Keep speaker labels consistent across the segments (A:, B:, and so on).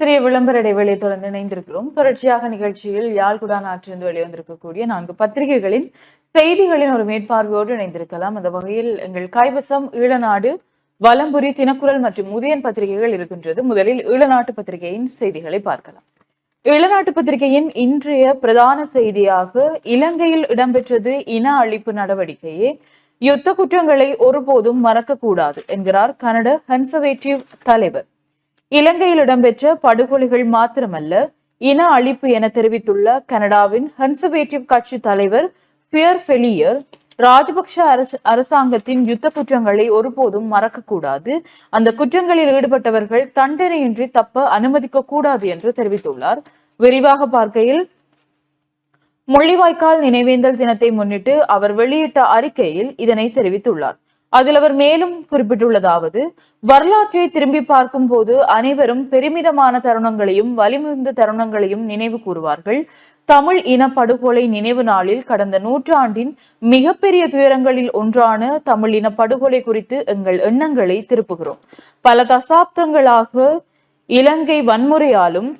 A: சிறிய விளம்பர இடைவெளியை தொடர்ந்து இணைந்திருக்கிறோம். தொடர்ச்சியாக நிகழ்ச்சியில் யாழ்குடா நாட்டிலிருந்து வெளிவந்திருக்கக்கூடிய நான்கு பத்திரிகைகளின் செய்திகளின் ஒரு மேற்பார்வையோடு இணைந்திருக்கலாம். அந்த வகையில் எங்கள் கைவசம் ஈழநாடு வலம்புரி தினக்குரல் மற்றும் உதயன் பத்திரிகைகள் இருக்கின்றது. முதலில் ஈழநாட்டு பத்திரிகையின் செய்திகளை பார்க்கலாம். ஈழநாட்டு பத்திரிகையின் இன்றைய பிரதான செய்தியாக இலங்கையில் இடம்பெற்றது இன அழிப்பு நடவடிக்கையே யுத்த குற்றங்களை ஒருபோதும் மறக்க கூடாது என்கிறார் கனட கன்சர்வேட்டிவ் தலைவர். இலங்கையில் இடம்பெற்ற படுகொலைகள் மாத்திரமல்ல இன அழிப்பு என தெரிவித்துள்ள கனடாவின் கன்சர்வேட்டிவ் கட்சி தலைவர் பியர் ஃபெலியர் ராஜபக்ஷ அரசாங்கத்தின் யுத்த குற்றங்களை ஒருபோதும் மறக்கக்கூடாது. அந்த குற்றங்களில் ஈடுபட்டவர்கள் தண்டனையின்றி தப்ப அனுமதிக்க கூடாது என்று தெரிவித்துள்ளார். விரிவாக பார்க்கையில் முள்ளிவாய்க்கால் நினைவேந்தல் தினத்தை முன்னிட்டு அவர் வெளியிட்ட அறிக்கையில் இதனை தெரிவித்துள்ளார். அதில் அவர் மேலும் குறிப்பிட்டுள்ளதாவது வரலாற்றை திரும்பி பார்க்கும் போது அனைவரும் பெருமிதமான தருணங்களையும் வலிமிகுந்த தருணங்களையும் நினைவு கூறுவார்கள். தமிழ் இன படுகொலை நினைவு நாளில் கடந்த நூற்றாண்டின் மிகப்பெரிய துயரங்களில் ஒன்றான தமிழ் இன படுகொலை குறித்து எங்கள் எண்ணங்களை திருப்புகிறோம். பல தசாப்தங்களாக இலங்கை வன்முறையாலும்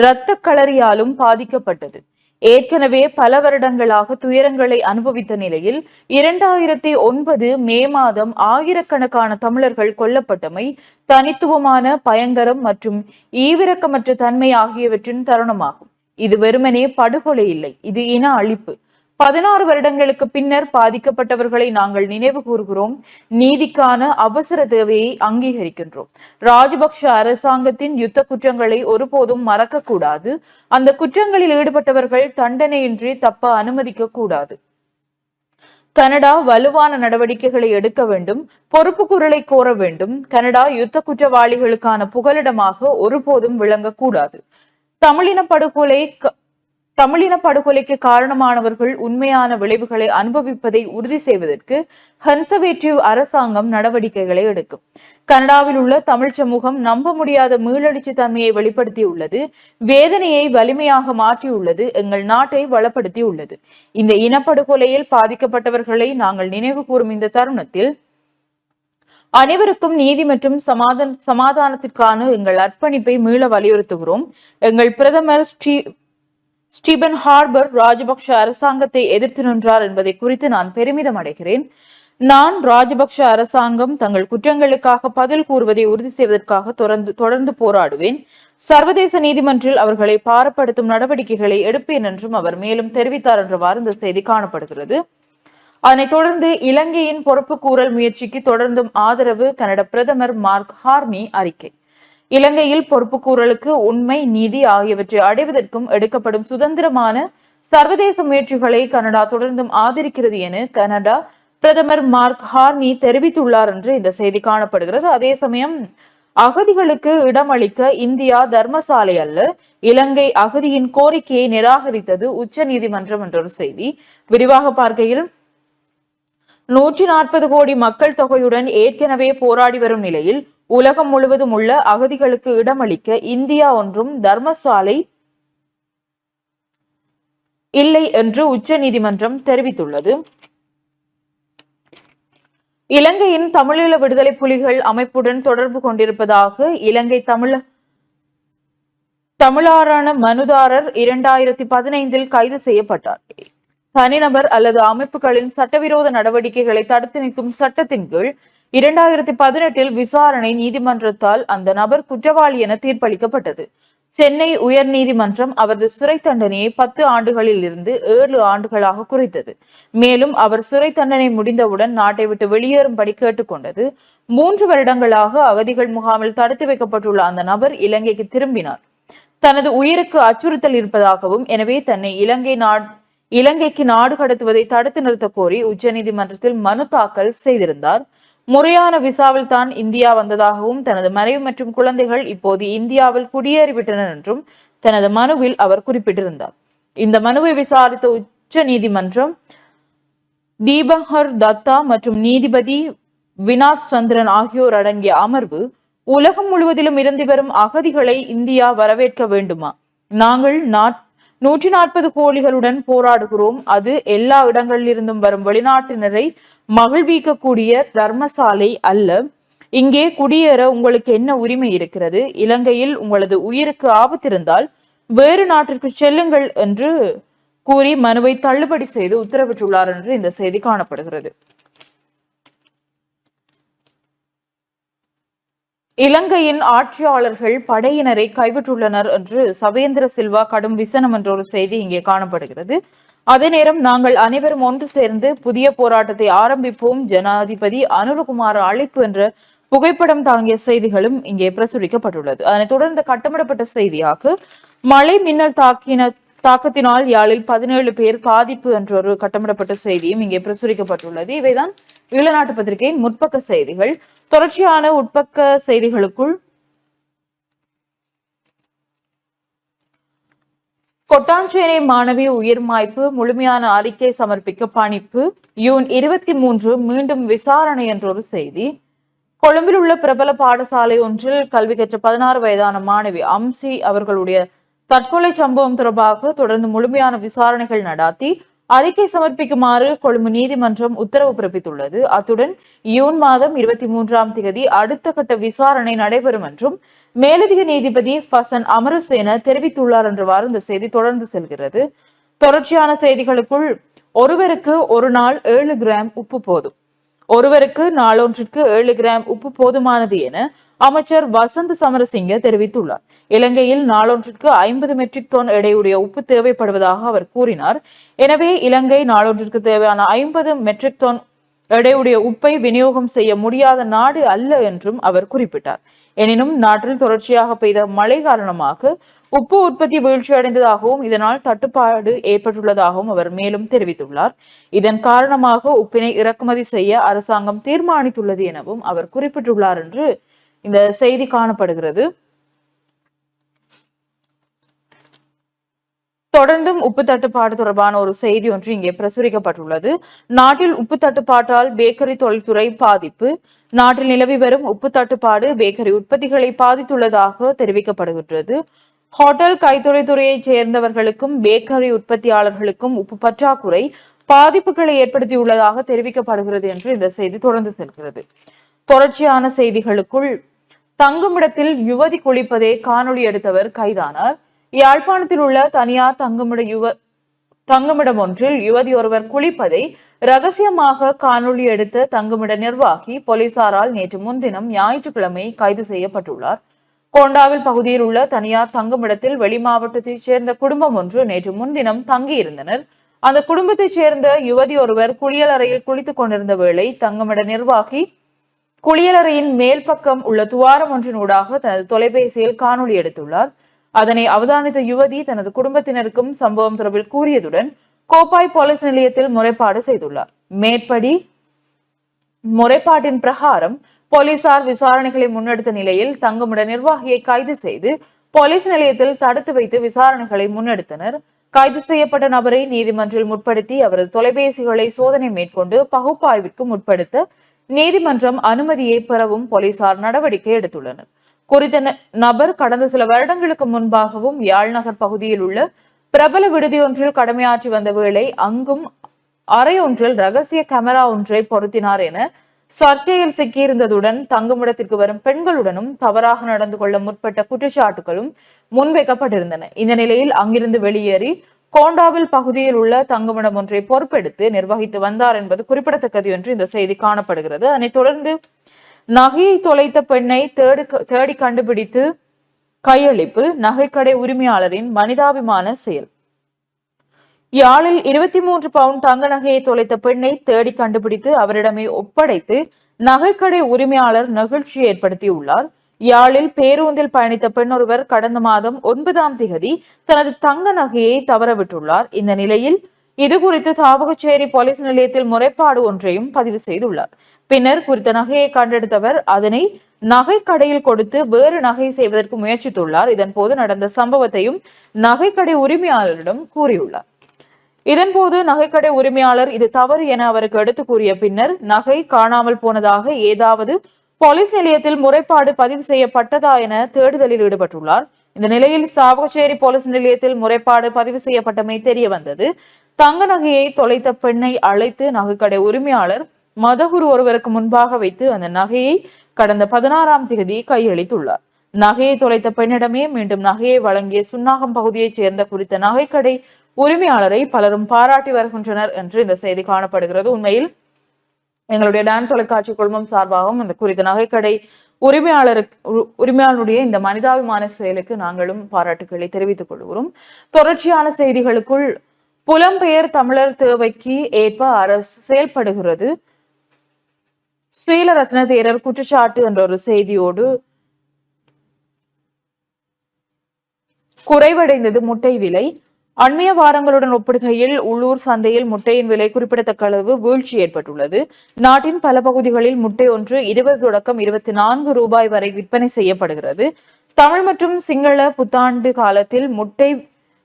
A: இரத்த களரியாலும் பாதிக்கப்பட்டது. ஏற்கனவே பல வருடங்களாக துயரங்களை அனுபவித்த நிலையில் இரண்டாயிரத்தி ஒன்பது மே மாதம் ஆயிரக்கணக்கான தமிழர்கள் கொல்லப்பட்டமை தனித்துவமான பயங்கரம் மற்றும் ஈவிரக்கமற்ற தன்மை ஆகியவற்றின் தருணமாகும். இது வெறுமனே படுகொலை இல்லை இது இன அழிப்பு. பதினாறு வருடங்களுக்கு பின்னர் பாதிக்கப்பட்டவர்களை நாங்கள் நினைவு கூறுகிறோம். நீதிக்கான அவசர தேவையை அங்கீகரிக்கின்றோம். ராஜபக்ஷ அரசாங்கத்தின் யுத்த குற்றங்களை ஒருபோதும் மறக்க கூடாது அந்த குற்றங்களில் ஈடுபட்டவர்கள் தண்டனையின்றி தப்ப அனுமதிக்க கூடாது. கனடா வலுவான நடவடிக்கைகளை எடுக்க வேண்டும். பொறுப்பு குரலை கோர வேண்டும். கனடா யுத்த குற்றவாளிகளுக்கான புகலிடமாக ஒருபோதும் விளங்கக்கூடாது. தமிழின படுகொலை தமிழின படுகொலைக்கு காரணமானவர்கள் உண்மையான விளைவுகளை அனுபவிப்பதை உறுதி செய்வதற்கு கன்சர்வேட்டிவ் அரசாங்கம் நடவடிக்கைகளை எடுக்கும். கனடாவில் உள்ள தமிழ் சமூகம் நம்ப முடியாத மீளடிச்சு தன்மையை வெளிப்படுத்தியுள்ளது வேதனையை வலிமையாக மாற்றியுள்ளது எங்கள் நாட்டை வளப்படுத்தியுள்ளது. இந்த இனப்படுகொலையில் பாதிக்கப்பட்டவர்களை நாங்கள் நினைவு கூறும் இந்த தருணத்தில் அனைவருக்கும் நீதி மற்றும் சமாதான சமாதானத்திற்கான எங்கள் அர்ப்பணிப்பை மீள வலியுறுத்துகிறோம். எங்கள் பிரதமர் ஸ்ரீ ஸ்டீபன் ஹார்பர் ராஜபக்ஷ அரசாங்கத்தை எதிர்த்து நின்றார் என்பதை குறித்து நான் பெருமிதம் அடைகிறேன். நான் ராஜபக்ஷ அரசாங்கம் தங்கள் குற்றங்களுக்காக பதில் கூறுவதை உறுதி செய்வதற்காக தொடர்ந்து தொடர்ந்து போராடுவேன். சர்வதேச நீதிமன்றில் அவர்களை பாரப்படுத்தும் நடவடிக்கைகளை எடுப்பேன் என்றும் அவர் மேலும் தெரிவித்தார் என்றவாறு இந்த செய்தி காணப்படுகிறது. அதனைத் தொடர்ந்து இலங்கையின் பொறுப்பு கூறல் முயற்சிக்கு தொடர்ந்தும் ஆதரவு கனட பிரதமர் மார்க் ஹார்னி அறிக்கை. இலங்கையில் பொறுப்புக்கூறலுக்கு உண்மை நீதி ஆகியவற்றை அடைவதற்கும் எடுக்கப்படும் சுதந்திரமான சர்வதேச முயற்சிகளை கனடா தொடர்ந்தும் ஆதரிக்கிறது என கனடா பிரதமர் மார்க் ஹார்னி தெரிவித்துள்ளார் என்று இந்த செய்தி காணப்படுகிறது. அதே சமயம் அகதிகளுக்கு இடமளிக்க இந்தியா தர்மசாலை அல்ல இலங்கை அகதியின் கோரிக்கையை நிராகரித்தது உச்ச நீதிமன்றம் என்ற ஒரு செய்தி விரிவாக பார்க்கையில் நூற்றி நாற்பது கோடி மக்கள் தொகையுடன் ஏற்கனவே போராடி வரும் நிலையில் உலகம் முழுவதும் உள்ள அகதிகளுக்கு இடமளிக்க இந்தியா ஒன்றும் தர்மசாலை இல்லை என்று உச்ச நீதிமன்றம் தெரிவித்துள்ளது. இலங்கையின் தமிழீழ விடுதலை புலிகள் அமைப்புடன் தொடர்பு கொண்டிருப்பதாக இலங்கை தமிழ தமிழாரான மனுதாரர் இரண்டாயிரத்தி பதினைந்தில் கைது செய்யப்பட்டார். தனிநபர் அல்லது அமைப்புகளின் சட்டவிரோத நடவடிக்கைகளை தடுத்து நிற்கும் சட்டத்தின் கீழ் இரண்டாயிரத்தி பதினெட்டில் விசாரணை நீதிமன்றத்தால் அந்த நபர் குற்றவாளி என தீர்ப்பளிக்கப்பட்டது. சென்னை உயர் நீதிமன்றம் அவரது சிறை தண்டனையை பத்து ஆண்டுகளில் இருந்து ஏழு ஆண்டுகளாக குறைத்தது. மேலும் அவர் சிறை தண்டனை முடிந்தவுடன் நாட்டை விட்டு வெளியேறும்படி கேட்டுக்கொண்டது. மூன்று வருடங்களாக அகதிகள் முகாமில் தடுத்து வைக்கப்பட்டுள்ள அந்த நபர் இலங்கைக்கு திரும்பினார். தனது உயிருக்கு அச்சுறுத்தல் இருப்பதாகவும் எனவே தன்னை இலங்கை நாட் இலங்கைக்கு நாடு கடத்துவதை தடுத்து நிறுத்த கோரி உச்சநீதிமன்றத்தில் மனு தாக்கல் செய்திருந்தார். முறையான விசாவில் தான் இந்தியா வந்ததாகவும் தனது மனைவி மற்றும் குழந்தைகள் இப்போது இந்தியாவில் குடியேறிவிட்டனர் என்றும் தனது மனுவில் அவர் குறிப்பிட்டிருந்தார். இந்த மனுவை விசாரித்த உச்ச நீதிமன்றம் தீபங்கர் தத்தா மற்றும் நீதிபதி வினாத் சந்திரன் ஆகியோர் அடங்கிய அமர்வு உலகம் முழுவதிலும் இருந்து வரும் அகதிகளை இந்தியா வரவேற்க வேண்டுமா? நாங்கள் நாட் நூற்றி நாற்பது கோழிகளுடன் போராடுகிறோம். அது எல்லா இடங்களிலிருந்தும் வரும் வெளிநாட்டினரை மகிழ்விக்கக்கூடிய தர்மசாலை அல்ல. இங்கே குடியேற உங்களுக்கு என்ன உரிமை இருக்கிறது? இலங்கையில் உங்களது உயிருக்கு ஆபத்து இருந்தால் வேறு நாட்டிற்கு செல்லுங்கள் என்று கூறி மனுவை தள்ளுபடி செய்து உத்தரவிட்டுள்ளார் என்று இந்த செய்தி காணப்படுகிறது. இலங்கையின் ஆட்சியாளர்கள் படையினரை கைவிட்டுள்ளனர் என்று சவேந்திர சில்வா கடும் விசனம் என்ற ஒரு செய்தி இங்கே காணப்படுகிறது. அதே நேரம் நாங்கள் அனைவரும் ஒன்று சேர்ந்து புதிய போராட்டத்தை ஆரம்பிப்போம். ஜனாதிபதி அனுரகுமார் அழைப்பு என்ற புகைப்படம் தாங்கிய செய்திகளும் இங்கே பிரசுரிக்கப்பட்டுள்ளது. அதனைத் தொடர்ந்து கட்டமிடப்பட்ட செய்தியாக மழை மின்னல் தாக்கின தாக்கத்தினால் யாழில் பதினேழு பேர் பாதிப்பு என்ற ஒரு கட்டமிடப்பட்ட செய்தியும் இங்கே பிரசுரிக்கப்பட்டுள்ளது. இவைதான் ஈழநாட்டு பத்திரிகையின் முற்பக்க செய்திகள். தொடர்ச்சியான உட்பக்க செய்திகளுக்குள். கொட்டாஞ்சேரி மாணவி உயிர்மாய்ப்பு முழுமையான அறிக்கை சமர்ப்பிக்க பணிப்பு யூன் இருபத்தி மூன்று மீண்டும் விசாரணை என்றொரு செய்தி. கொழும்பில் உள்ள பிரபல பாடசாலை ஒன்றில் கல்வி கற்ற பதினாறு வயதான மாணவி அம்சி அவர்களுடைய தற்கொலை சம்பவம் தொடர்பாக தொடர்ந்து முழுமையான விசாரணைகள் நடாத்தி அறிக்கை சமர்ப்பிக்குமாறு கொழும்பு நீதிமன்றம் உத்தரவு பிறப்பித்துள்ளது. அத்துடன் யூன் மாதம் இருபத்தி மூன்றாம் தேதி அடுத்த கட்ட விசாரணை நடைபெறும் என்றும் மேலதிக நீதிபதி ஃபசன் அமரசேன தெரிவித்துள்ளார் என்றவாறு இந்த செய்தி தொடர்ந்து செல்கிறது. தொடர்ச்சியான செய்திகளுக்குள் ஒருவருக்கு ஒரு நாள் ஏழு கிராம் உப்பு போதும். ஒருவருக்கு நாளொன்றிற்கு ஏழு கிராம் உப்பு போதுமானது என அமைச்சர் வசந்த் சமரசிங்க தெரிவித்துள்ளார். இலங்கையில் நாளொன்றிற்கு ஐம்பது மெட்ரிக் டன் எடையுடைய உப்பு தேவைப்படுவதாக அவர் கூறினார். எனவே இலங்கை நாளொன்றிற்கு தேவையான ஐம்பது மெட்ரிக் டன் எடையுடைய உப்பை விநியோகம் செய்ய முடியாத நாடு அல்ல என்றும் அவர் குறிப்பிட்டார். எனினும் நாட்டில் தொடர்ச்சியாக பெய்த மழை காரணமாக உப்பு உற்பத்தி வீழ்ச்சியடைந்ததாகவும் இதனால் தட்டுப்பாடு ஏற்பட்டுள்ளதாகவும் அவர் மேலும் தெரிவித்துள்ளார். இதன் காரணமாக உப்பினை இறக்குமதி செய்ய அரசாங்கம் தீர்மானித்துள்ளது எனவும் அவர் குறிப்பிட்டுள்ளார் என்று இந்த செய்தி காணப்படுகிறது. தொடர்ந்தும் உப்பு தட்டுப்பாடு தொடர்பான ஒரு செய்தி ஒன்று இங்கே பிரசுரிக்கப்பட்டுள்ளது. நாட்டில் உப்பு தட்டுப்பாட்டால் பேக்கரி தொழில்துறை பாதிப்பு. நாட்டில் நிலவி வரும் உப்பு தட்டுப்பாடு பேக்கரி உற்பத்திகளை பாதித்துள்ளதாக தெரிவிக்கப்படுகின்றது. ஹோட்டல் கைத்தொழில்துறையைச் சேர்ந்தவர்களுக்கும் பேக்கரி உற்பத்தியாளர்களுக்கும் உப்பு பற்றாக்குறை பாதிப்புகளை ஏற்படுத்தியுள்ளதாக தெரிவிக்கப்படுகிறது என்று இந்த செய்தி தொடர்ந்து செல்கிறது. தொடர்ச்சியான செய்திகளுக்குள் தங்குமிடத்தில் யுவதி குளிப்பதே காணொளி எடுத்தவர் கைதானார். யாழ்ப்பாணத்தில் உள்ள தனியார் தங்குமிட யுவ தங்குமிடம் ஒன்றில் யுவதி ஒருவர் குளிப்பதை ரகசியமாக காணொளி எடுத்த தங்குமிட நிர்வாகி போலீசாரால் நேற்று முன்தினம் ஞாயிற்றுக்கிழமை கைது செய்யப்பட்டுள்ளார். கோண்டாவில் பகுதியில் உள்ள தனியார் தங்குமிடத்தில் வெளி மாவட்டத்தைச் சேர்ந்த குடும்பம் ஒன்று நேற்று முன்தினம் தங்கியிருந்தனர். அந்த குடும்பத்தைச் சேர்ந்த யுவதி ஒருவர் குளியலறையில் குளித்துக் கொண்டிருந்த வேளை தங்குமிட நிர்வாகி குளியலறையின் மேல் பக்கம் உள்ள துவாரம் ஒன்றின் ஊடாக தனது தொலைபேசியில் காணொளி எடுத்துள்ளார். அதனை அவதானித்த யுவதி தனது குடும்பத்தினருக்கும் சம்பவம் தொடர்பில் கூறியதுடன் கோப்பாய் போலீஸ் நிலையத்தில் முறைப்பாடு செய்துள்ளார். மேற்படி முறைப்பாட்டின் பிரகாரம் போலீசார் விசாரணைகளை முன்னெடுத்த நிலையில் தங்குமிட நிர்வாகியை கைது செய்து போலீஸ் நிலையத்தில் தடுத்து வைத்து விசாரணைகளை முன்னெடுத்தனர். கைது செய்யப்பட்ட நபரை நீதிமன்றில் முற்படுத்தி அவரது தொலைபேசிகளை சோதனை மேற்கொண்டு பகுப்பாய்விற்கும் முற்படுத்த நீதிமன்றம் அனுமதியை பெறவும் போலீசார் நடவடிக்கை எடுத்துள்ளனர். குறித்த நபர் கடந்த சில வருடங்களுக்கு முன்பாகவும் யாழ்நகர் பகுதியில் உள்ள பிரபல விடுதி ஒன்றில் கடமையாற்றி வந்த வேளை அங்கும் அறை ஒன்றில் ரகசிய கேமரா ஒன்றை பொருத்தினார் என சர்ச்சையில் சிக்கியிருந்ததுடன் தங்குமிடத்திற்கு வரும் பெண்களுடனும் தவறாக நடந்து கொள்ள முற்பட்ட குற்றச்சாட்டுகளும் முன்வைக்கப்பட்டிருந்தன. இந்த நிலையில் அங்கிருந்து வெளியேறி கோண்டாவில் பகுதியில் உள்ள தங்குமிடம் ஒன்றை பொறுப்பெடுத்து நிர்வகித்து வந்தார் என்பது குறிப்பிடத்தக்கது என்று இந்த செய்தி காணப்படுகிறது. அதனைத் தொடர்ந்து நகையை தொலைத்த பெண்ணை தேடு தேடி கண்டுபிடித்து கையளிப்பு நகைக்கடை உரிமையாளரின் மனிதாபிமான செயல். யாழில் இருபத்தி மூன்று பவுண்ட் தங்க நகையை தொலைத்த பெண்ணை தேடி கண்டுபிடித்து அவரிடமே ஒப்படைத்து நகைக்கடை உரிமையாளர் நெகிழ்ச்சி ஏற்படுத்தியுள்ளார். யாழில் பேருந்தில் பயணித்த பெண் ஒருவர் கடந்த மாதம் ஒன்பதாம் திகதி தனது தங்க நகையை தவறவிட்டுள்ளார். இந்த நிலையில் இது குறித்து தாவகச்சேரி போலீஸ் நிலையத்தில் முறைப்பாடு ஒன்றையும் பதிவு செய்துள்ளார். பின்னர் குறித்த நகையை கண்டெடுத்தவர் அதனை நகை கடையில் கொடுத்து வேறு நகை செய்வதற்கு முயற்சித்துள்ளார். இதன் போது நடந்த சம்பவத்தையும் நகைக்கடை உரிமையாளரிடம் கூறியுள்ளார். இதன்போது நகைக்கடை உரிமையாளர் இது தவறு என அவருக்கு எடுத்து கூறிய பின்னர் நகை காணாமல் போனதாக ஏதாவது போலீஸ் நிலையத்தில் முறைப்பாடு பதிவு செய்யப்பட்டதா என தேடுதலில் ஈடுபட்டுள்ளார். இந்த நிலையில் சாவகச்சேரி போலீஸ் நிலையத்தில் முறைப்பாடு பதிவு செய்யப்பட்டமை தெரிய வந்தது தங்க நகையை தொலைத்த பெண்ணை அழைத்து நகைக்கடை உரிமையாளர் மதகுரு ஒருவருக்கு முன்பாக வைத்து அந்த நகையை கடந்த பதினாறாம் தேதி கையளித்துள்ளார். நகையை தொலைத்த பெண்ணிடமே மீண்டும் நகையை வழங்கிய சுன்னாகம் பகுதியைச் சேர்ந்த குறித்த நகைக்கடை உரிமையாளரை பலரும் பாராட்டி வருகின்றனர் என்று இந்த செய்தி காணப்படுகிறது. உண்மையில் எங்களுடைய டான் தொலைக்காட்சி குழுமம் சார்பாகவும் இந்த குறித்த நகைக்கடை உரிமையாளருக்கு உ- உரிமையாளருடைய இந்த மனிதாபிமான செயலுக்கு நாங்களும் பாராட்டுக்களை தெரிவித்துக் கொள்கிறோம். தொடர்ச்சியான செய்திகளுக்குள் புலம்பெயர் தமிழர் தேவைக்கு ஏற்ப அரசு செயல்படுகிறது. ஸ்ரீலரத்ன தேரர் குற்றச்சாட்டு என்ற ஒரு செய்தியோடு குறைவடைந்தது முட்டை விலை. அண்மைய வாரங்களுடன் ஒப்பிடுகையில் உள்ளூர் சந்தையில் முட்டையின் விலை குறிப்பிடத்தக்க அளவு வீழ்ச்சி ஏற்பட்டுள்ளது. நாட்டின் பல பகுதிகளில் முட்டை ஒன்று இருபது தொடக்கம் இருபத்தி நான்கு ரூபாய் வரை விற்பனை செய்யப்படுகிறது. தமிழ் மற்றும் சிங்கள புத்தாண்டு காலத்தில் முட்டை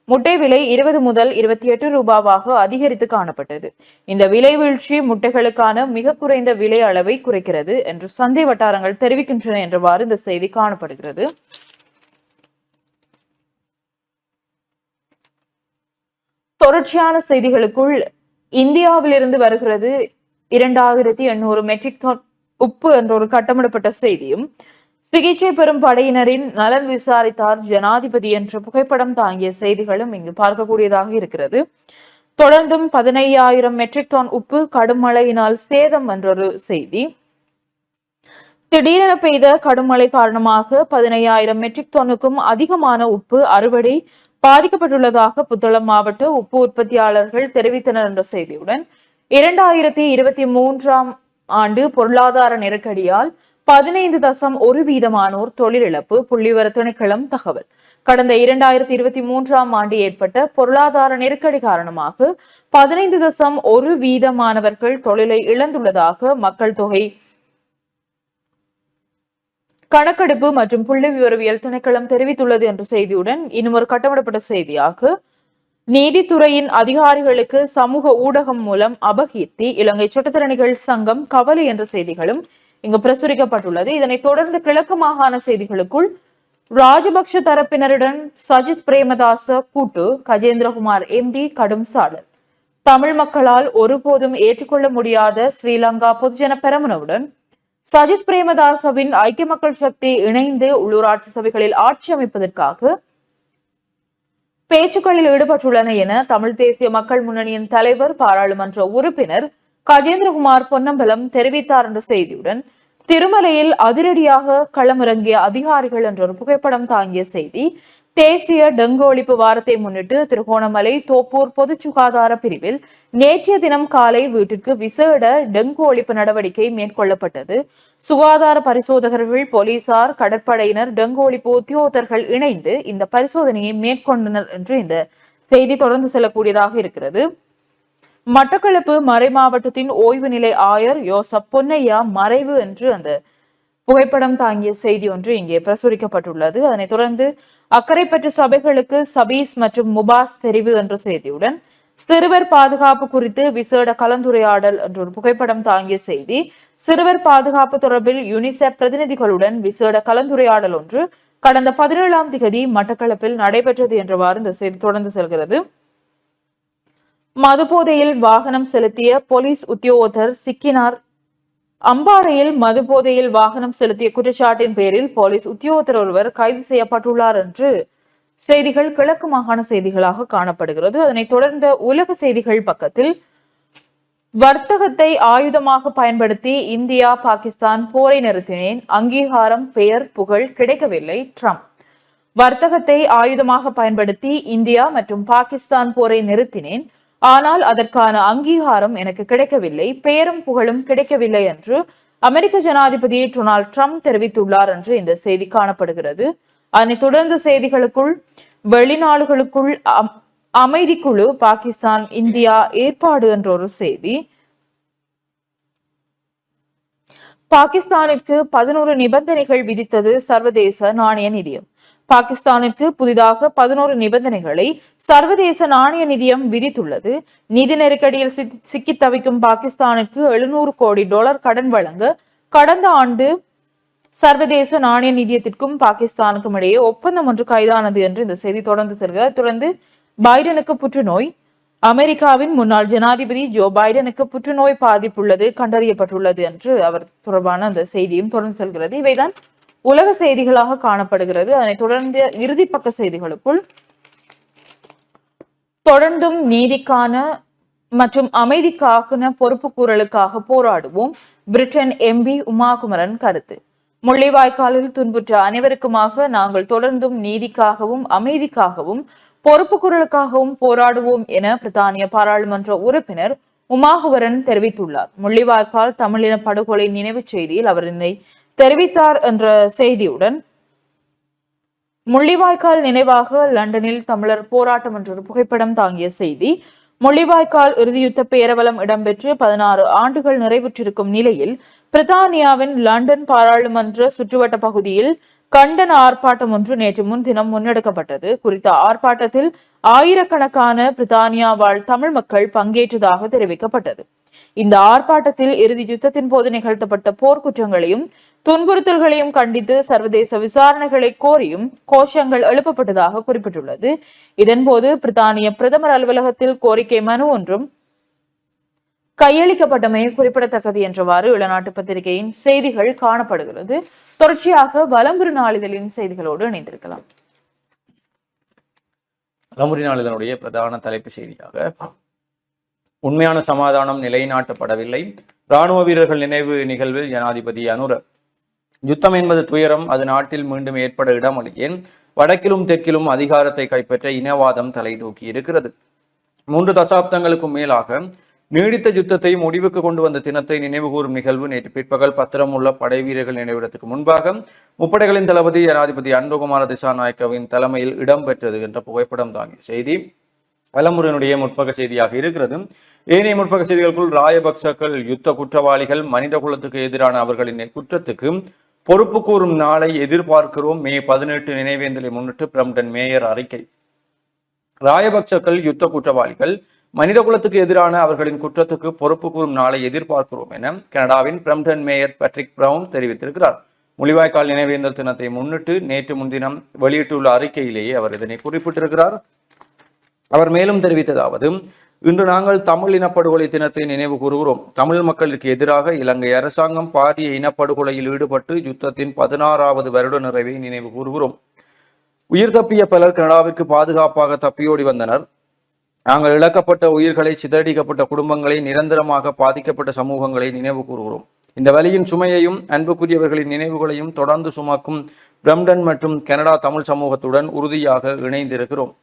A: முட்டை விலை இருபது முதல் இருபத்தி எட்டு ரூபாவாக அதிகரித்து காணப்பட்டது. இந்த விலை வீழ்ச்சி முட்டைகளுக்கான மிக குறைந்த விலை அளவை குறைக்கிறது என்று சந்தை வட்டாரங்கள் தெரிவிக்கின்றன என்றவாறு இந்த செய்தி காணப்படுகிறது. தொடர்ச்சியான செய்திகளுக்குள் இந்தியாவிலிருந்து வருகிறது இரண்டாயிரத்தி எண்ணூறு மெட்ரிக் டன் உப்பு என்ற ஒரு கட்டமிடப்பட்ட செய்தியும் சிகிச்சை பெறும் படையினரின் நலன் விசாரித்தார் ஜனாதிபதி என்ற புகைப்படம் தாங்கிய செய்திகளும் இங்கு பார்க்கக்கூடியதாக இருக்கிறது. தொடர்ந்தும் பதினையாயிரம் மெட்ரிக் டன் உப்பு கடுமழையினால் சேதம் என்றொரு செய்தி. திடீரென பெய்த கடுமழை காரணமாக பதினையாயிரம் மெட்ரிக் டன்னுக்கும் அதிகமான உப்பு அறுவடை பாதிக்கப்பட்டுள்ளதாக புத்தளம் மாவட்ட உப்பு உற்பத்தியாளர்கள் தெரிவித்தனர் என்ற செய்தியுடன் இரண்டாயிரத்தி இருபத்தி மூன்றாம் ஆண்டு பொருளாதார நெருக்கடியால் பதினைந்து தசம் ஒரு வீதமானோர் தொழிலிழப்பு. புள்ளிவர திணைக்களம் தகவல். கடந்த இரண்டாயிரத்தி இருபத்தி மூன்றாம் ஆண்டு ஏற்பட்ட பொருளாதார நெருக்கடி காரணமாக பதினைந்து தசம் ஒரு வீதமானவர்கள் தொழிலை இழந்துள்ளதாக மக்கள் தொகை. கணக்கெடுப்பு மற்றும் புள்ளி விவரவியல் திணைக்களம் தெரிவித்துள்ளது என்ற செய்தியுடன் இன்னும் ஒரு கட்டமிடப்பட்ட செய்தியாக நீதித்துறையின் அதிகாரிகளுக்கு சமூக ஊடகம் மூலம் அபகீர்த்தி இலங்கை சட்டத்திறனிகள் சங்கம் கவலை என்ற செய்திகளும் இங்கு பிரசுரிக்கப்பட்டுள்ளது. இதனைத் தொடர்ந்து கிழக்கு மாகாண செய்திகளுக்குள் ராஜபக்ஷ தரப்பினருடன் சஜித் பிரேமதாச கூட்டு கஜேந்திரகுமார் எம்பி கடும் சாடல் தமிழ் மக்களால் ஒருபோதும் ஏற்றுக்கொள்ள முடியாத ஸ்ரீலங்கா பொதுஜன பெரமுனவுடன் சஜித் பிரேமதாசவின் ஐக்கிய மக்கள் சக்தி இணைந்து உள்ளூராட்சி சபைகளில் ஆட்சி அமைப்பதற்காக பேச்சுக்களில் ஈடுபட்டுள்ளன என தமிழ் தேசிய மக்கள் முன்னணியின் தலைவர் பாராளுமன்ற உறுப்பினர் கஜேந்திரகுமார் பொன்னம்பலம் தெரிவித்தார் என்ற செய்தியுடன் திருமலையில் அதிரடியாக களமிறங்கிய அதிகாரிகள் என்ற ஒரு புகைப்படம் தாங்கிய செய்தி தேசிய டெங்கு ஒழிப்பு வாரத்தை முன்னிட்டு திருகோணமலை தோப்பூர் பொது சுகாதார பிரிவில் நேற்றைய தினம் காலை வீட்டிற்கு விசேட டெங்கு ஒழிப்பு நடவடிக்கை மேற்கொள்ளப்பட்டது. சுகாதார பரிசோதகர்கள் போலீசார் கடற்படையினர் டெங்கு ஒழிப்பு உத்தியோகத்தர்கள் இணைந்து இந்த பரிசோதனையை மேற்கொண்டனர் என்று இந்த செய்தி தொடர்ந்து செல்லக்கூடியதாக இருக்கிறது. மட்டக்களப்பு மறை மாவட்டத்தின் ஓய்வு நிலை ஆயர் யோசப் பொன்னையா மறைவு என்று அந்த புகைப்படம் தாங்கிய செய்தி ஒன்று இங்கே பிரசுரிக்கப்பட்டுள்ளது. அதனைத் தொடர்ந்து அக்கரைப்பற்று சபைகளுக்கு சபீஸ் மற்றும் முபாஸ் தெரிவு என்ற செய்தியுடன் சிறுவர் பாதுகாப்பு குறித்து விசேட கலந்துரையாடல் என்ற ஒரு புகைப்படம் தாங்கிய செய்தி சிறுவர் பாதுகாப்பு தொடர்பில் யுனிசெப் பிரதிநிதிகளுடன் விசேட கலந்துரையாடல் ஒன்று கடந்த பதினேழாம் திகதி மட்டக்களப்பில் நடைபெற்றது என்றவாறு இந்த செய்தி தொடர்ந்து செல்கிறது. மதுபோதையில் வாகனம் செலுத்திய போலீஸ் உத்தியோகத்தர் சிக்கினார். அம்பாறையில் மதுபோதையில் வாகனம் செலுத்திய குற்றச்சாட்டின் பேரில் போலீஸ் உத்தியோகத்தர் ஒருவர் கைது செய்யப்பட்டுள்ளார் என்று செய்திகள் கிழக்கு மாகாண செய்திகளாக காணப்படுகிறது. அதனைத் தொடர்ந்த உலக செய்திகள் பக்கத்தில் வர்த்தகத்தை ஆயுதமாக பயன்படுத்தி இந்தியா பாகிஸ்தான் போரை நிறுத்தினேன். அங்கீகாரம் பெயர் புகழ் கிடைக்கவில்லை. ட்ரம்ப் வர்த்தகத்தை ஆயுதமாக பயன்படுத்தி இந்தியா மற்றும் பாகிஸ்தான் போரை நிறுத்தினேன். ஆனால் அதற்கான அங்கீகாரம் எனக்கு கிடைக்கவில்லை. பெயரும் புகழும் கிடைக்கவில்லை என்று அமெரிக்க ஜனாதிபதி டொனால்ட் ட்ரம்ப் தெரிவித்துள்ளார் என்று இந்த செய்தி காணப்படுகிறது. அதனைத் தொடர்ந்து செய்திகளுக்குள் வெளிநாடுகளுக்குள் அம்- அமைதிக்குழு பாகிஸ்தான் இந்தியா ஏற்பாடு என்ற ஒரு செய்தி. பாகிஸ்தானிற்கு பதினோரு நிபந்தனைகள் விதித்தது சர்வதேச நாணய நிதியம். பாகிஸ்தானிற்கு புதிதாக பதினோரு நிபந்தனைகளை சர்வதேச நாணய நிதியம் விதித்துள்ளது. நிதி நெருக்கடியில் சிக்கி தவிக்கும் பாகிஸ்தானுக்கு எழுநூறு கோடி டாலர் கடன் வழங்க கடந்த ஆண்டு சர்வதேச நாணய நிதியத்திற்கும் பாகிஸ்தானுக்கும் இடையே ஒப்பந்தம் ஒன்று கைதானது என்று இந்த செய்தி தொடர்ந்து செல்கிறது. தொடர்ந்து பைடனுக்கு புற்றுநோய். அமெரிக்காவின் முன்னாள் ஜனாதிபதி ஜோ பைடனுக்கு புற்றுநோய் பாதிப்புள்ளது கண்டறியப்பட்டுள்ளது என்று அவர் தொடர்பான அந்த செய்தியும் தொடர்ந்து செல்கிறது. இவைதான் உலக செய்திகளாக காணப்படுகிறது. அதனைத் தொடர்ந்து இறுதி பக்க செய்திகளுக்குள். தொடர்ந்தும் நீதிக்கான மற்றும் அமைதிக்கான பொறுப்புக்கூறலுக்காக போராடுவோம். பிரிட்டன் எம்பி உமாகுமரன் கருத்து. முள்ளிவாய்க்காலில் துன்புற்ற அனைவருக்குமாக நாங்கள் தொடர்ந்தும் நீதிக்காகவும் அமைதிக்காகவும் பொறுப்பு குரலுக்காகவும் போராடுவோம் என பிரித்தானிய பாராளுமன்ற உறுப்பினர் உமாகுவரன் தெரிவித்துள்ளார். முள்ளிவாய்க்கால் தமிழின படுகொலை நினைவுச் செய்தியில் அவர் இதனை தெரிவித்தார் என்ற செய்தியுடன் முள்ளிவாய்க்கால் நினைவாக லண்டனில் தமிழர் போராட்டம் என்ற ஒரு புகைப்படம் தாங்கிய செய்தி முள்ளிவாய்க்கால் இறுதியுத்த பேரவலம் இடம்பெற்று பதினாறு ஆண்டுகள் நிறைவுற்றிருக்கும் நிலையில் பிரித்தானியாவின் லண்டன் பாராளுமன்ற சுற்றுவட்ட பகுதியில் கண்டன ஆர்ப்பாட்டம் ஒன்று நேற்று முன்தினம் முன்னெடுக்கப்பட்டது. குறித்த ஆர்ப்பாட்டத்தில் ஆயிரக்கணக்கான பிரித்தானியா வாழ் தமிழ் மக்கள் பங்கேற்றதாக தெரிவிக்கப்பட்டது. இந்த ஆர்ப்பாட்டத்தில் இறுதி யுத்தத்தின் போது நிகழ்த்தப்பட்ட போர்க்குற்றங்களையும் துன்புறுத்தல்களையும் கண்டித்து சர்வதேச விசாரணைகளை கோரியும் கோஷங்கள் எழுப்பப்பட்டதாக குறிப்பிட்டுள்ளது. இதன்போது பிரித்தானிய பிரதமர் அலுவலகத்தில் கோரிக்கை மனு ஒன்றும் கையளிக்கப்பட்டமை குறிப்பிடத்தக்கது என்றவாறு இளநாட்டு பத்திரிகையின் செய்திகள் காணப்படுகிறது. தொடர்ச்சியாக வலம்புரி நாளிதழின் செய்திகளோடு இணைந்திருக்கலாம்.
B: வலம்புரி நாளிதழுடைய பிரதான தலைப்பு செய்தியாக உண்மையான சமாதானம் நிலைநாட்டப்படவில்லை. ராணுவ வீரர்கள் நினைவு நிகழ்வில் ஜனாதிபதி அனுர யுத்தம் என்பது துயரம் அது நாட்டில் மீண்டும் ஏற்பட இடமளியேன் வடக்கிலும் தெற்கிலும் அதிகாரத்தை கைப்பற்ற இனவாதம் தலை தூக்கி இருக்கிறது. மூன்று தசாப்தங்களுக்கும் மேலாக நீடித்த யுத்தத்தை முடிவுக்கு கொண்டு வந்த தினத்தை நினைவுகூரும் நிகழ்வு நேற்று பிற்பகல் பத்திரம் உள்ள படை வீரர்கள் நினைவிடத்துக்கு முன்பாக முப்படைகளின் தளபதி ஜனாதிபதி அன்பகுமார திசாநாயக்கவின் தலைமையில் இடம்பெற்றது என்ற புகைப்படம் தாங்கிய செய்தி. வலமுறையினுடைய முற்பக செய்தியாக இருக்கிறது. ஏனைய முற்பக செய்திகளுக்குள் ராயபக்சக்கள் யுத்த குற்றவாளிகள் மனித குலத்துக்கு எதிரான அவர்களின் குற்றத்துக்கு பொறுப்பு கூறும் நாளை எதிர்பார்க்கிறோம். மே பதினெட்டு நினைவேந்தலை முன்னிட்டு பிரம்டன் மேயர் அறிக்கை. ராயபக்சக்கள் யுத்த குற்றவாளிகள் மனித குலத்துக்கு எதிரான அவர்களின் குற்றத்துக்கு பொறுப்பு கூறும் நாளை எதிர்பார்க்கிறோம் என கனடாவின் பிரம்டன் மேயர் பேட்ரிக் பிரவுன் தெரிவித்திருக்கிறார். முள்ளிவாய்க்கால் நினைவேந்தல் தினத்தை முன்னிட்டு நேற்று முன்தினம் வெளியிட்டுள்ள அறிக்கையிலேயே அவர் இதனை குறிப்பிட்டிருக்கிறார். அவர் மேலும் தெரிவித்ததாவது இன்று நாங்கள் தமிழ் இனப்படுகொலை தினத்தை நினைவு கூறுகிறோம். தமிழ் மக்களுக்கு எதிராக இலங்கை அரசாங்கம் பாரிய இனப்படுகொலையில் ஈடுபட்டு யுத்தத்தின் பதினாறாவது வருட நிறைவை நினைவு கூறுகிறோம். உயிர் தப்பிய பலர் கனடாவிற்கு பாதுகாப்பாக தப்பியோடி வந்தனர். நாங்கள் இழக்கப்பட்ட உயிர்களை சிதறடிக்கப்பட்ட குடும்பங்களை நிரந்தரமாக பாதிக்கப்பட்ட சமூகங்களை நினைவு கூறுகிறோம். இந்த வழியின் சுமையையும் அன்புக்குரியவர்களின் நினைவுகளையும் தொடர்ந்து சுமக்கும் பிரம்டன் மற்றும் கனடா தமிழ் சமூகத்துடன் உறுதியாக இணைந்திருக்கிறோம்.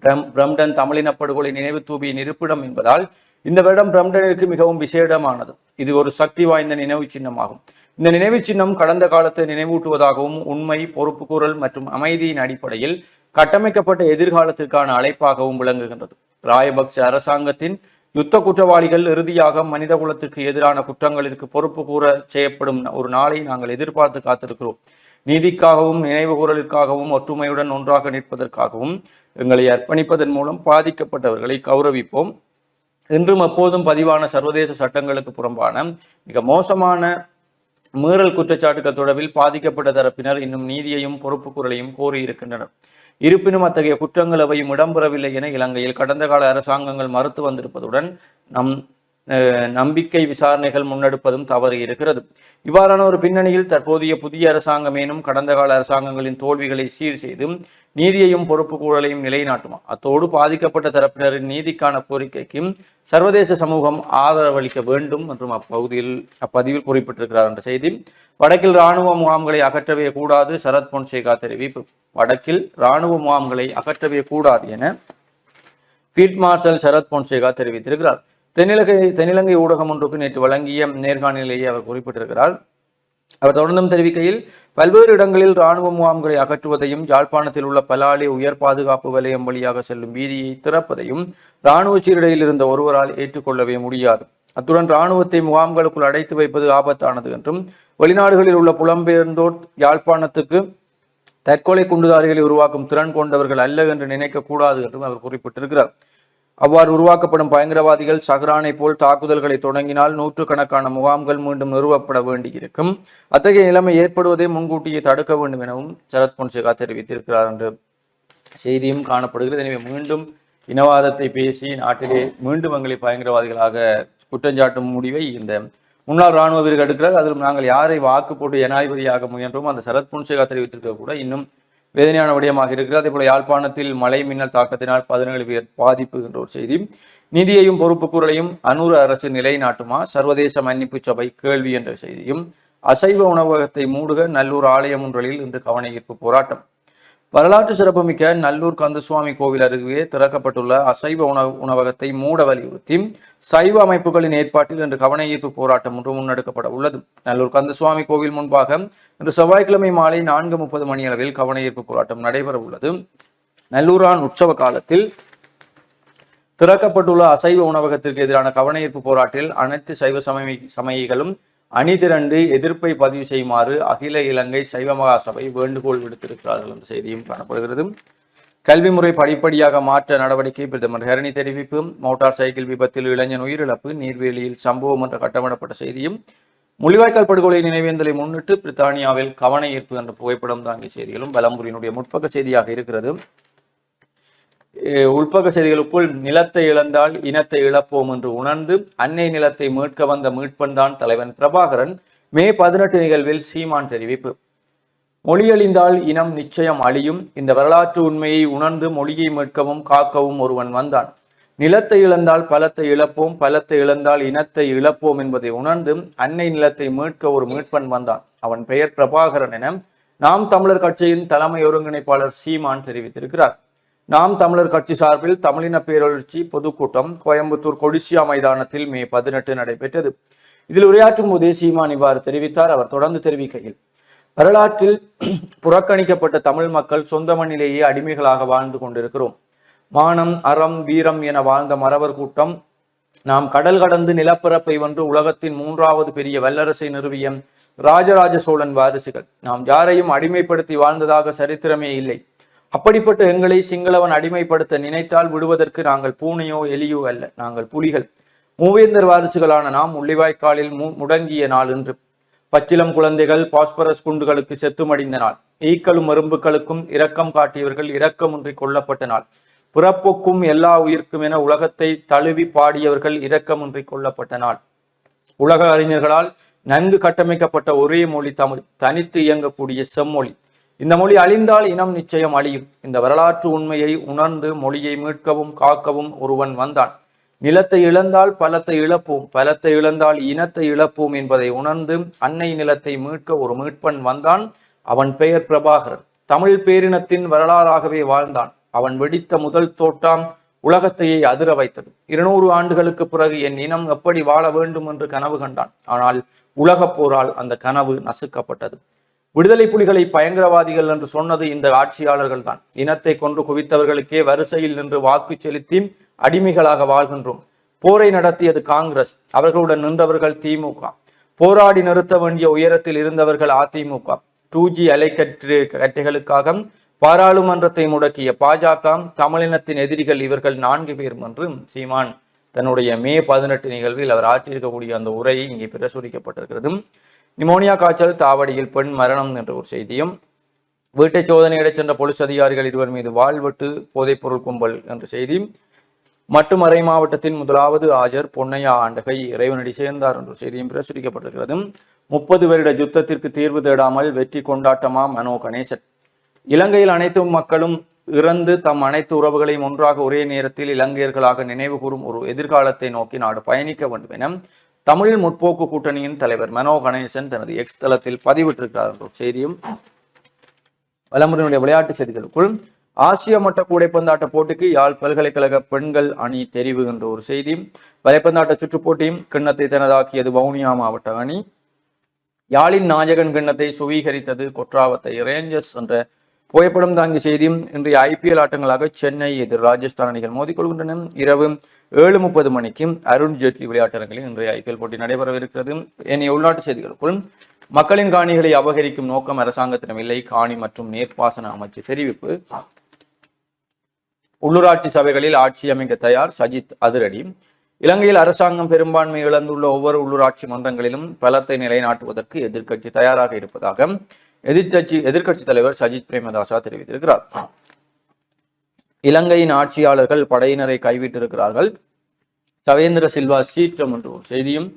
B: பிரம் பிரம்டன் தமிழின படுகொலை நினைவு தூபியின் இருப்பிடம் என்பதால் இந்த வருடம் பிரம்டனிற்கு மிகவும் விசேடமானது. இது ஒரு சக்தி வாய்ந்த நினைவு சின்னமாகும். இந்த நினைவு சின்னம் கடந்த காலத்தை நினைவூட்டுவதாகவும் உண்மை பொறுப்புக்கூறல் மற்றும் அமைதியின் அடிப்படையில் கட்டமைக்கப்பட்ட எதிர்காலத்திற்கான அழைப்பாகவும் விளங்குகின்றது. ராயபக்ச அரசாங்கத்தின் யுத்த குற்றவாளிகள் இறுதியாக மனித குலத்திற்கு எதிரான குற்றங்களிற்கு பொறுப்பு கூற செய்யப்படும் ஒரு நாளை நாங்கள் எதிர்பார்த்து காத்திருக்கிறோம். நீதிக்காகவும் நினைவுகூரலுக்காகவும் ஒற்றுமையுடன் ஒன்றாக நிற்பதற்காகவும் எங்களை அர்ப்பணிப்பதன் மூலம் பாதிக்கப்பட்டவர்களை கௌரவிப்போம். இன்றும் அப்போதும் பதிவான சர்வதேச சட்டங்களுக்கு புறம்பான மிக மோசமான மீறல் குற்றச்சாட்டுகள் தொடர்பில் பாதிக்கப்பட்ட தரப்பினர் இன்னும் நீதியையும் பொறுப்பு குரலையும் கோரியிருக்கின்றனர். இருப்பினும் அத்தகைய குற்றங்கள் அவையும் இடம்பெறவில்லை என இலங்கையில் கடந்த கால அரசாங்கங்கள் மறுத்து வந்திருப்பதுடன் நம் நம்பிக்கை விசாரணைகள் முன்னெடுப்பதும் தவறு இருக்கிறது. இவ்வாறான ஒரு பின்னணியில் தற்போதைய புதிய அரசாங்கமேனும் கடந்த கால அரசாங்கங்களின் தோல்விகளை சீர் செய்தும் நீதியையும் பொறுப்பு கூறலையும் நிலைநாட்டுமா? அத்தோடு பாதிக்கப்பட்ட தரப்பினரின் நீதிக்கான கோரிக்கைக்கும் சர்வதேச சமூகம் ஆதரவளிக்க வேண்டும் மற்றும் அப்பகுதியில் அப்பதிவில் குறிப்பிட்டிருக்கிறார் என்ற செய்தி. வடக்கில் இராணுவ முகாம்களை அகற்றவே கூடாது சரத் பொன்சேகா தெரிவிப்பு. வடக்கில் இராணுவ முகாம்களை அகற்றவே கூடாது என ஃபீல்ட் மார்ஷல் சரத் பொன்சேகா தெரிவித்திருக்கிறார். தென்னிலங்கை தென்னிலங்கை ஊடகம் ஒன்றுக்கு நேற்று வழங்கிய நேர்காணலிலேயே அவர் குறிப்பிட்டிருக்கிறார். அவர் தொடர்ந்தும் தெரிவிக்கையில் பல்வேறு இடங்களில் இராணுவ முகாம்களை அகற்றுவதையும் யாழ்ப்பாணத்தில் உள்ள பலாலி உயர் பாதுகாப்பு வலயம் வழியாக செல்லும் வீதியை திறப்பதையும் இராணுவ சீருடையில் இருந்த ஒருவரால் ஏற்றுக்கொள்ளவே முடியாது. அத்துடன் இராணுவத்தை முகாம்களுக்குள் அடைத்து வைப்பது ஆபத்தானது என்றும் வெளிநாடுகளில் உள்ள புலம்பெயர்ந்தோர் யாழ்ப்பாணத்துக்கு தற்கொலை குண்டுதாரிகளை உருவாக்கும் திறன் கொண்டவர்கள் அல்ல என்று நினைக்கக்கூடாது என்றும் அவர் குறிப்பிட்டிருக்கிறார். அவ்வாறு உருவாக்கப்படும் பயங்கரவாதிகள் சஹ்ரானை போல் தாக்குதல்களை தொடங்கினால் நூற்றுக்கணக்கான முகாம்கள் மீண்டும் நிறுவப்பட வேண்டியிருக்கும். அத்தகைய நிலைமை ஏற்படுவதை முன்கூட்டியே தடுக்க வேண்டும் எனவும் சரத் பொன்சேகா தெரிவித்திருக்கிறார் என்று செய்தியும் காணப்படுகிறது. எனவே மீண்டும் இனவாதத்தை பேசி நாட்டிலே மீண்டும் எங்களை பயங்கரவாதிகளாக குற்றஞ்சாட்டும் முடிவை இந்த முன்னாள் ராணுவ வீரர்கள் எடுக்கிறார். அதிலும் நாங்கள் யாரை வாக்கு போட்டு ஜனாதிபதியாக முயன்றோம் அந்த சரத் பொன்சேகா தெரிவித்திருக்க கூட இன்னும் வேதனையான விடயமாக இருக்கிறது. அதே போல யாழ்ப்பாணத்தில் மழை மின்னல் தாக்கத்தினால் பதினேழு பேர் பாதிப்பு என்ற ஒரு செய்தி. நிதியையும் பொறுப்புக்கூறலையும் அநூறு அரசு நிலைநாட்டுமா? சர்வதேச மன்னிப்பு சபை கேள்வி என்ற செய்தியும். அசைவ உணவகத்தை மூடுக நல்லூர் ஆலயம் ஒன்றில் இன்று கவன ஈர்ப்பு போராட்டம். வரலாற்று சிறப்புமிக்க நல்லூர் கந்தசுவாமி கோவில் அருகே திறக்கப்பட்டுள்ள அசைவ உணவு உணவகத்தை மூட வலியுறுத்தி சைவ அமைப்புகளின் ஏற்பாட்டில் இன்று கவன ஈர்ப்பு போராட்டம் ஒன்று முன்னெடுக்கப்பட உள்ளது. நல்லூர் கந்தசுவாமி கோவில் முன்பாக இன்று செவ்வாய்க்கிழமை மாலை நான்கு முப்பது மணி அளவில் கவன ஈர்ப்பு போராட்டம் நடைபெற உள்ளது. நல்லூரான் உற்சவ காலத்தில் திறக்கப்பட்டுள்ள அசைவ உணவகத்திற்கு எதிரான கவன ஈர்ப்பு போராட்டில் அனைத்து சைவ சமய சமயிகளும் அணிதிரண்டு எதிர்ப்பை பதிவு செய்யுமாறு அகில இலங்கை சைவ மகாசபை வேண்டுகோள் விடுத்திருக்கிறார்கள் என்ற செய்தியும் காணப்படுகிறது. கல்வி முறை படிப்படியாக மாற்ற நடவடிக்கை பிரதமர் ஹரணி தெரிவிப்பு. மோட்டார் சைக்கிள் விபத்தில் இளைஞன் உயிரிழப்பு. நீர்வேலியில் சம்பவம் என்ற கட்டமிடப்பட்ட செய்தியும் முள்ளிவாய்க்கால் படுகொலை நினைவேந்தலை முன்னிட்டு பிரித்தானியாவில் கவன ஈர்ப்பு என்ற புகைப்படம் தாங்கிய செய்திகளும். பலம்புரியினுடைய முற்பக்க செய்தியாக இருக்கிறது. உள்பக்க செய்திகளுக்குள் நிலத்தை இழந்தால் இனத்தை இழப்போம் என்று உணர்ந்து அன்னை நிலத்தை மீட்க வந்த மீட்பன் தான் தலைவன் பிரபாகரன். மே பதினெட்டு நிகழ்வில் சீமான் தெரிவிப்பு. மொழியழிந்தால் இனம் நிச்சயம் அழியும். இந்த வரலாற்று உண்மையை உணர்ந்து மொழியை மீட்கவும் காக்கவும் ஒருவன் வந்தான். நிலத்தை இழந்தால் பலத்தை இழப்போம். பலத்தை இழந்தால் இனத்தை இழப்போம் என்பதை உணர்ந்து அன்னை நிலத்தை மீட்க ஒரு மீட்பன் வந்தான். அவன் பெயர் பிரபாகரன் என நாம் தமிழர் கட்சியின் தலைமை ஒருங்கிணைப்பாளர் சீமான் தெரிவித்திருக்கிறார். நாம் தமிழர் கட்சி சார்பில் தமிழின பேரெழுச்சி பொதுக்கூட்டம் கோயம்புத்தூர் கொடிசியா மைதானத்தில் மே பதினெட்டு நடைபெற்றது. இதில் உரையாற்றும் போதே சீமான் இவ்வாறு தெரிவித்தார். அவர் தொடர்ந்து தெரிவிக்கையில் வரலாற்றில் புறக்கணிக்கப்பட்ட தமிழ் மக்கள் சொந்த மண்ணிலேயே அடிமைகளாக வாழ்ந்து கொண்டிருக்கிறோம். மானம் அறம் வீரம் என வாழ்ந்த மறவர் கூட்டம் நாம் கடல் கடந்து நிலப்பரப்பை வென்று உலகத்தின் மூன்றாவது பெரிய வல்லரசை நிறுவிய ராஜராஜ சோழன் வாரிசுகள். நாம் யாரையும் அடிமைப்படுத்தி வாழ்ந்ததாக சரித்திரமே இல்லை. அப்படிப்பட்ட எங்களை சிங்களவன் அடிமைப்படுத்த நினைத்தால் விடுவதற்கு நாங்கள் பூனையோ எலியோ அல்ல. நாங்கள் புலிகள். மூவேந்தர் வாரிசுகளான நாம் முள்ளிவாய்க்காலில் மு முடங்கிய நாள் என்று பச்சிலம் குழந்தைகள் பாஸ்பரஸ் குண்டுகளுக்கு செத்துமடிந்த நாள். ஈக்களும் மரும்புகளுக்கும் இரக்கம் காட்டியவர்கள் இரக்கமின்றி கொல்லப்பட்ட நாள். பிறப்புக்கும் எல்லா உயிர்க்கும் என உலகத்தை தழுவி பாடியவர்கள் இரக்கமின்றி கொல்லப்பட்ட நாள். உலக அறிஞர்களால் நன்கு கட்டமைக்கப்பட்ட ஒரே மொழி தமிழ். தனித்து இயங்கக்கூடிய செம்மொழி. இந்த மொழி அழிந்தால் இனம் நிச்சயம் அழியும். இந்த வரலாற்று உண்மையை உணர்ந்து மொழியை மீட்கவும் காக்கவும் ஒருவன் வந்தான். நிலத்தை இழந்தால் பலத்தை இழப்போம் பலத்தை இழந்தால் இனத்தை இழப்போம் என்பதை உணர்ந்து அன்னை நிலத்தை மீட்க ஒரு மீட்பன் வந்தான். அவன் பெயர் பிரபாகரன். தமிழ் பேரினத்தின் வரலாறாகவே வாழ்ந்தான். அவன் வெடித்த முதல் தோட்டாம் உலகத்தையே அதிர வைத்தது. இருநூறு ஆண்டுகளுக்கு பிறகு என் இனம் எப்படி வாழ வேண்டும் என்று கனவு கண்டான். ஆனால் உலகப் போரால் அந்த கனவு நசுக்கப்பட்டது. விடுதலை புலிகளை பயங்கரவாதிகள் என்று சொன்னது இந்த ஆட்சியாளர்கள் தான் இனத்தை கொன்று குவித்தவர்களுக்கே வரிசையில் நின்று வாக்கு செலுத்தி அடிமைகளாக வாழ்கின்றோம். போரை நடத்தியது காங்கிரஸ். அவர்களுடன் நின்றவர்கள் திமுக. போராடி நிறுத்த வேண்டிய உயரத்தில் இருந்தவர்கள் அதிமுக. டூ ஜி அலைக்கற்று கட்டைகளுக்காக பாராளுமன்றத்தை முடக்கிய பாஜக தமிழினத்தின் எதிரிகள் இவர்கள் நான்கு பேர் என்று சீமான் தன்னுடைய மே பதினெட்டு நிகழ்வில் அவர் ஆற்றியிருக்கக்கூடிய அந்த உரையை இங்கே பிரசுரிக்கப்பட்டிருக்கிறது. நிமோனியா காய்ச்சல் தாவடியில் பெண் மரணம் என்ற ஒரு செய்தியும் வீட்டை சோதனையிடச் சென்ற போலீஸ் அதிகாரிகள் இருவர் மீது வாழ்வெட்டு போதைப்பொருள் கும்பல் என்ற செய்தி மட்டுமறை மாவட்டத்தின் முதலாவது ஆஜர் பொன்னையா ஆண்டகை இறைவனடி சேர்ந்தார் என்ற செய்தியும் பிரசுரிக்கப்பட்டிருக்கிறது. முப்பது வருட யுத்தத்திற்கு தீர்வு தேடாமல் வெற்றி கொண்டாட்டமா மனோ கணேசன்? இலங்கையில் அனைத்து மக்களும் இறந்து தம் அனைத்து உறவுகளையும் ஒன்றாக ஒரே நேரத்தில் இலங்கையர்களாக நினைவு கூறும் ஒரு எதிர்காலத்தை நோக்கி நாடு பயணிக்க வேண்டும் என தமிழ் முற்போக்கு கூட்டணியின் தலைவர் மனோ கணேசன் தனது எக்ஸ் தளத்தில் பதிவிட்டிருக்கிறார் என்ற செய்தியும் வலமுறையினுடைய விளையாட்டு செய்திகளுக்குள் ஆசிய மட்ட கூடைப்பந்தாட்ட போட்டிக்கு யாழ் பல்கலைக்கழக பெண்கள் அணி தெரிவு என்ற ஒரு செய்தி வலைப்பந்தாட்ட சுற்றுப்போட்டியும் கிண்ணத்தை தனதாக்கியது வவுனியா மாவட்ட அணி. யாழின் நாயகன் கிண்ணத்தை சுவீகரித்தது கொற்றாவத்தை ரேஞ்சர்ஸ் என்ற புகைப்படம் தாங்கிய செய்தியும் இன்றைய ஐபிஎல் ஆட்டங்களாக சென்னை எதிர் ராஜஸ்தான் அணிகள் மோதிக்கொள்கின்றன இரவு ஏழு முப்பது மணிக்கு அருண் ஜேட்லி விளையாட்டரங்கில் இன்றைய ஐபிஎல் போட்டி நடைபெறவிருக்கிறது. இனி உள்நாட்டு செய்திகளுக்குள். மக்களின் காணிகளை அபகரிக்கும் நோக்கம் அரசாங்கத்திடம் இல்லை. காணி மற்றும் நீர்ப்பாசன அமைச்சு தெரிவிப்பு. உள்ளூராட்சி சபைகளில் ஆட்சி அமைக்க தயார் சஜித் அதிரடி. இலங்கையில் அரசாங்கம் பெரும்பான்மை இழந்துள்ள ஒவ்வொரு உள்ளூராட்சி மன்றங்களிலும் பலத்தை நிலைநாட்டுவதற்கு எதிர்க்கட்சி தயாராக இருப்பதாக எதிர்கட்சி எதிர்க்கட்சி தலைவர் சஜித் பிரேமதாசா தெரிவித்திருக்கிறார். இலங்கையின் ஆட்சியாளர்கள் படையினரை கைவிட்டிருக்கிறார்கள். சவேந்திர சில்வா சீற்றம் என்ற ஒரு செய்தியும்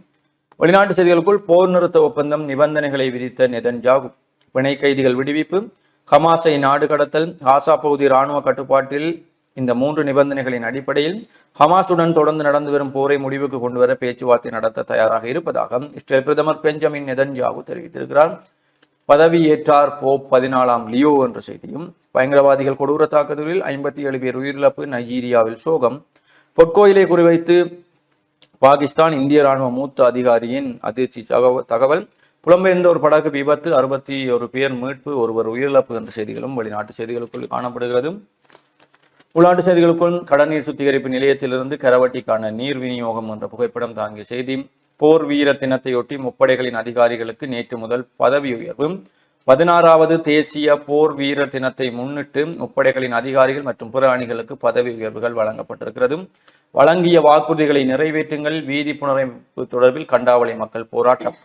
B: வெளிநாட்டு செய்திகளுக்குள் போர் நிறுத்த ஒப்பந்தம் நிபந்தனைகளை விதித்த நெதன்ஜாகு பிணை கைதிகள் விடுவிப்பு ஹமாஸை நாடு கடத்தல் காசா பகுதி இராணுவ கட்டுப்பாட்டில் இந்த மூன்று நிபந்தனைகளின் அடிப்படையில் ஹமாஸுடன் தொடர்ந்து நடந்து வரும் போரை முடிவுக்கு கொண்டுவர பேச்சுவார்த்தை நடத்த தயாராக இருப்பதாக இஸ்ரேல் பிரதமர் பெஞ்சமின் நெதன்ஜாகு தெரிவித்திருக்கிறார். பதவியேற்றார் போப் பதினாலாம் லியோ என்ற செய்தியும் பயங்கரவாதிகள் கொடூர தாக்குதலில் ஐம்பத்தி ஏழு பேர் உயிரிழப்பு. நைஜீரியாவில் சோகம். பொற்கோயிலை குறிவைத்து பாகிஸ்தான் இந்திய ராணுவ மூத்த அதிகாரியின் அதிர்ச்சி தகவல். புலம்பெயர்ந்த ஒரு படகு விபத்து அறுபத்தி ஒரு பேர் மீட்பு ஒருவர் உயிரிழப்பு என்ற செய்திகளும் வெளிநாட்டு செய்திகளுக்குள் காணப்படுகிறது. உள்நாட்டு செய்திகளுக்குள் கடல்நீர் சுத்திகரிப்பு நிலையத்திலிருந்து கரவட்டிக்கான நீர் விநியோகம் என்ற புகைப்படம் தாங்கிய செய்தி. போர் வீர தினத்தையொட்டி முப்படைகளின் அதிகாரிகளுக்கு நேற்று முதல் பதவி உயர்வு. பதினாறாவது தேசிய போர் வீரர் தினத்தை முன்னிட்டு முப்படைகளின் அதிகாரிகள் மற்றும் புற அணிகளுக்கு பதவி உயர்வுகள் வழங்கப்பட்டிருக்கிறது வழங்கிய வாக்குறுதிகளை நிறைவேற்றுங்கள். வீதி புனரமைப்பு தொடர்பில் கண்டாவளை மக்கள் போராட்டம்.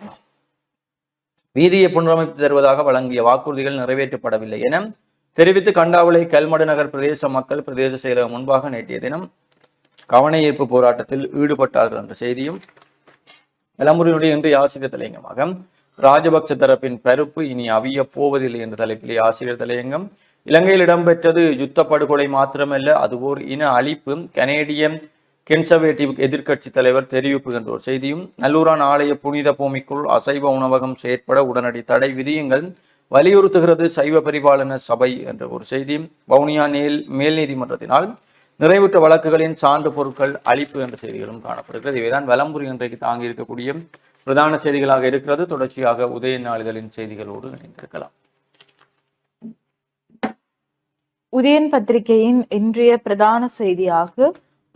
B: வீதியை புனரமைத்து தருவதாக வழங்கிய வாக்குறுதிகள் நிறைவேற்றப்படவில்லை என தெரிவித்து கண்டாவளை கல்மடு நகர் பிரதேச மக்கள் பிரதேச செயலகம் முன்பாக நேற்றைய தினம் கவன ஈர்ப்பு போராட்டத்தில் ஈடுபட்டார்கள் என்ற செய்தியும் விளம்பரினுடைய இன்றைய ஆசிரியர் தலைங்கமாக ராஜபக்ச தரப்பின் பருப்பு இனி அவிய போவதில்லை என்ற தலைப்பிலே ஆசிரியர் தலையங்கம். இலங்கையில் இடம்பெற்றது யுத்த படுகொலை மாத்திரமல்ல அதுவோர் இன அழிப்பு. கனேடிய கன்சர்வேட்டிவ் எதிர்க்கட்சி தலைவர் தெரிவிப்பு என்ற ஒரு செய்தியும் நல்லூரான் ஆலய புனித பூமிக்குள் அசைவ உணவகம் செயற்பட உடனடி தடை விதியுங்கள் வலியுறுத்துகிறது சைவ பரிபாலன சபை என்ற ஒரு செய்தியும். வவுனியா நேல் மேல் நீதிமன்றத்தினால் நிறைவுற்ற வழக்குகளின் சான்று பொருட்கள் அழிப்பு என்ற செய்திகளும் காணப்படுகிறது. இவைதான் வலம்புரி இன்றைக்கு தாங்கி இருக்கக்கூடிய பிரதான செய்திகளாக இருக்கிறது. தொடர்ச்சியாக உதய நாளிதழின் செய்திகளோடு இணைந்திருக்கலாம்.
A: உதயன் பத்திரிகையின் இன்றைய பிரதான செய்தியாக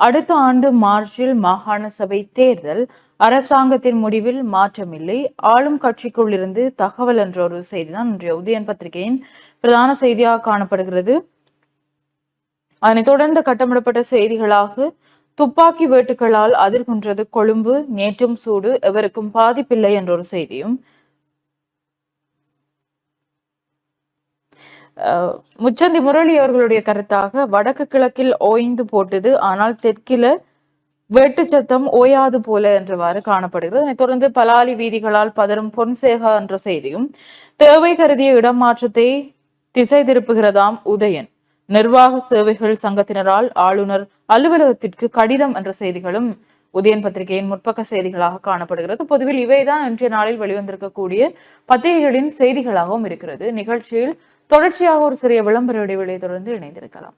A: அடுத்த ஆண்டு மார்ச்சில் மாகாண சபை தேர்தல் அரசாங்கத்தின் முடிவில் மாற்றமில்லை. ஆளும் கட்சிக்குள் இருந்து தகவல் என்ற ஒரு செய்திதான் இன்றைய உதயன் பத்திரிகையின் பிரதான செய்தியாக காணப்படுகிறது. அதனைத் தொடர்ந்து கட்டமிடப்பட்ட செய்திகளாக துப்பாக்கி வேட்டுகளால் அதிர்கின்றது கொழும்பு நேற்றும் சூடு எவருக்கும் பாதிப்பில்லை என்ற ஒரு செய்தியும் முச்சந்தி முரளி அவர்களுடைய கருத்தாக வடக்கு கிழக்கில் ஓய்ந்து போட்டது ஆனால் தெற்கில வேட்டு சத்தம் ஓயாது போல என்றவாறு காணப்படுகிறது. அதனைத் தொடர்ந்து பலாலி வீதிகளால் பதறும் பொன்சேகா என்ற செய்தியும் தேவை கருதிய இடமாற்றத்தை திசை திருப்புகிறதாம் உதயன். நிர்வாக சேவைகள் சங்கத்தினரால் ஆளுநர் அலுவலகத்திற்கு கடிதம் என்ற செய்திகளும் உதயன் பத்திரிகையின் முற்பக்க செய்திகளாக காணப்படுகிறது. பொதுவில் இவைதான் இன்றைய நாளில் வெளிவந்திருக்கக்கூடிய பத்திரிகைகளின் செய்திகளாகவும் இருக்கிறது. நிகழ்ச்சியில் தொடர்ச்சியாக ஒரு சிறிய விளம்பர இடைவெளியை தொடர்ந்து இணைந்திருக்கலாம்.